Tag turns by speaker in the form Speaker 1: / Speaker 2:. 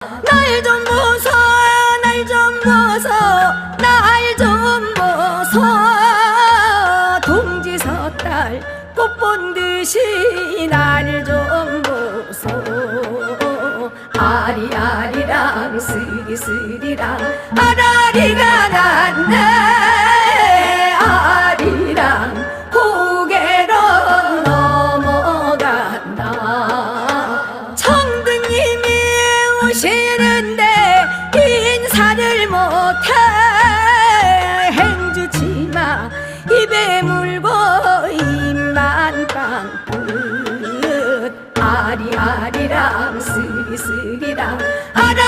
Speaker 1: 날 좀 보소 날 좀 보소 날 좀 보소. 동지 섣달 꽃본 듯이 날 좀 보소. 아리아리랑 스리스리랑 아라리가 났네. 아리랑 고개로 넘어간다 오시는데 인사를 못해 행주치마 입에 물고 입만 빵긋 아리아리랑 스리스리랑 아라